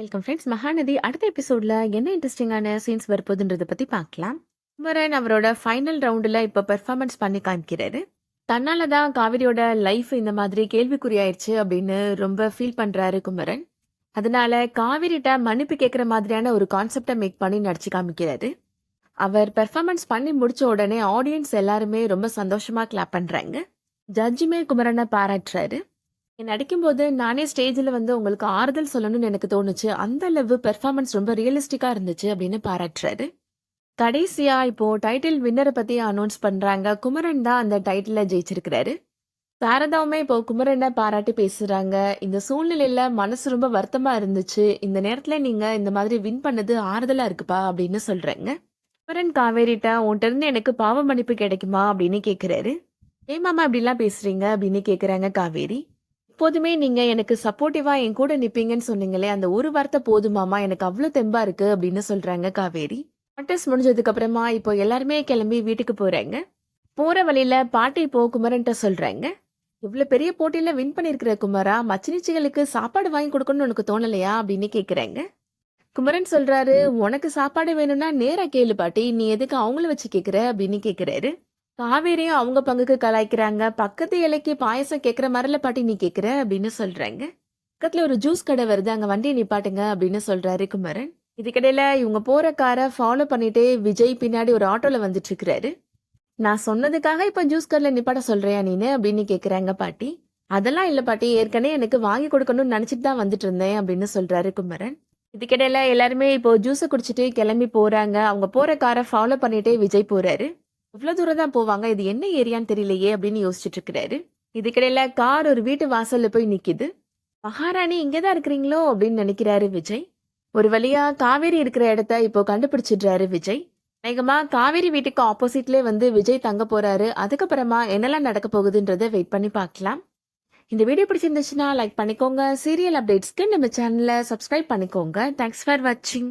Welcome friends. Mahanadi அடுத்த எபிசோடில் என்ன இன்ட்ரெஸ்டிங்கான சீன்ஸ் வரப்போகுதுன்றதை பற்றி பார்க்கலாம். குமரன் அவரோட ஃபைனல் ரவுண்டில் இப்போ பெர்ஃபார்மன்ஸ் பண்ணி காமிக்கிறாரு. தன்னால தான் காவிரியோட லைஃப் இந்த மாதிரி கேள்விக்குறியாயிருச்சு அப்படின்னு ரொம்ப ஃபீல் பண்ணுறாரு குமரன். அதனால காவிரிட்ட மன்னிப்பு கேட்குற மாதிரியான ஒரு கான்செப்டை மேக் பண்ணி நடிச்சு காமிக்கிறாரு. அவர் பெர்ஃபார்மன்ஸ் பண்ணி முடிச்ச உடனே ஆடியன்ஸ் எல்லாருமே ரொம்ப சந்தோஷமாக கிளாப் பண்ணுறாங்க ஜட்ஜுமே குமரனை பாராட்டுறாரு. நடிக்கும்போது நானே ஸ்டேஜில் வந்து உங்களுக்கு ஆறுதல் சொல்லணும்னு எனக்கு தோணுச்சு. அந்த அளவு பெர்ஃபார்மன்ஸ் ரொம்ப ரியலிஸ்டிக்காக இருந்துச்சு அப்படின்னு பாராட்டுறாரு. கடைசியா இப்போ டைட்டில் வின்னரை பத்தி அனௌன்ஸ் பண்றாங்க. குமரன் தான் அந்த டைட்டில ஜெயிச்சிருக்கிறாரு. சாரதாவுமே இப்போ குமரனை பாராட்டி பேசுறாங்க. இந்த சூழ்நிலையில மனசு ரொம்ப வருத்தமா இருந்துச்சு. இந்த நேரத்துல நீங்க இந்த மாதிரி வின் பண்ணது ஆறுதலா இருக்குப்பா அப்படின்னு சொல்றாங்க. குமரன் காவேரிட்ட உன்கிட்ட இருந்து எனக்கு பாவ மன்னிப்பு கிடைக்குமா? அப்படின்னு கேக்குறாரு. ஏமாமா இப்படிலாம் பேசுறீங்க? அப்படின்னு கேக்குறாங்க காவேரி. எப்போதுமே நீங்க எனக்கு சப்போர்ட்டிவா என் கூட நிப்பீங்கன்னு சொன்னீங்களே அந்த ஒரு வார்த்தை போதுமாமா எனக்கு அவ்வளவு தெம்பா இருக்கு அப்படின்னு சொல்றாங்க காவேரி. கான்டெஸ்ட் முடிஞ்சதுக்கு அப்புறமா இப்போ எல்லாருமே கிளம்பி வீட்டுக்கு போறாங்க. போற வழியில பாட்டி இப்போ குமரன்ட்ட சொல்றாங்க. இவ்வளவு பெரிய போட்டியில வின் பண்ணிருக்கிற குமரா மச்சினிச்சிகளுக்கு சாப்பாடு வாங்கி கொடுக்கணும்னு உனக்கு தோணலையா? அப்படின்னு கேக்குறாங்க. குமரன் சொல்றாரு உனக்கு சாப்பாடு வேணும்னா நேரா கேளு பாட்டி நீ எதுக்கு அவங்கள வச்சு கேக்குற? அப்படின்னு கேக்குறாரு. காவேரியும் அவங்க பங்குக்கு கலாய்க்கிறாங்க. பக்கத்து இலைக்கு பாயசம் கேட்குற மாதிரில பாட்டி நீ கேட்குற அப்படின்னு சொல்கிறாங்க பக்கத்தில் ஒரு ஜூஸ் கடை வருது. அங்கே வண்டியை நிப்பாட்டுங்க அப்படின்னு சொல்கிறாரு குமரன். இதுக்கிடையில் இவங்க போகிற காரை ஃபாலோ பண்ணிட்டே விஜய் பின்னாடி ஒரு ஆட்டோவில் வந்துட்டு இருக்கிறாரு நான் சொன்னதுக்காக இப்போ ஜூஸ் கடையில் நிப்பாட்ட சொல்கிறியா நீனு? அப்படின்னு கேட்குறாங்க பாட்டி. அதெல்லாம் இல்லை பாட்டி. ஏற்கனவே எனக்கு வாங்கி கொடுக்கணும்னு நினச்சிட்டு தான் வந்துட்டு இருந்தேன் அப்படின்னு சொல்கிறாரு குமரன். இதுக்கிடையில எல்லாருமே இப்போ ஜூஸை குடிச்சிட்டு கிளம்பி போறாங்க. அவங்க போற காரை ஃபாலோ பண்ணிட்டே விஜய் போறாரு. இவ்வளோ தூரம் தான் போவாங்க இது என்ன ஏரியான்னு தெரியலையே அப்படின்னு யோசிச்சுட்டு இருக்கிறாரு. இதுக்கிடையில கார் ஒரு வீட்டு வாசல்ல போய் நிக்குது. மகாராணி இங்கே தான் இருக்கிறீங்களோ? அப்படின்னு நினைக்கிறாரு விஜய். ஒரு வழியா காவேரி இருக்கிற இடத்த இப்போ கண்டுபிடிச்சிடுறாரு விஜய். வேகமா காவேரி வீட்டுக்கு ஆப்போசிட்லேயே வந்து விஜய் தங்க போறாரு. அதுக்கப்புறமா என்னெல்லாம் நடக்க போகுதுன்றதை வெயிட் பண்ணி பார்க்கலாம். இந்த வீடியோ பிடிச்சிருந்துச்சுன்னா லைக் பண்ணிக்கோங்க. சீரியல் அப்டேட்ஸ்க்கு நம்ம சேனலை சப்ஸ்கிரைப் பண்ணிக்கோங்க. தேங்க்ஸ் ஃபார் வாட்சிங்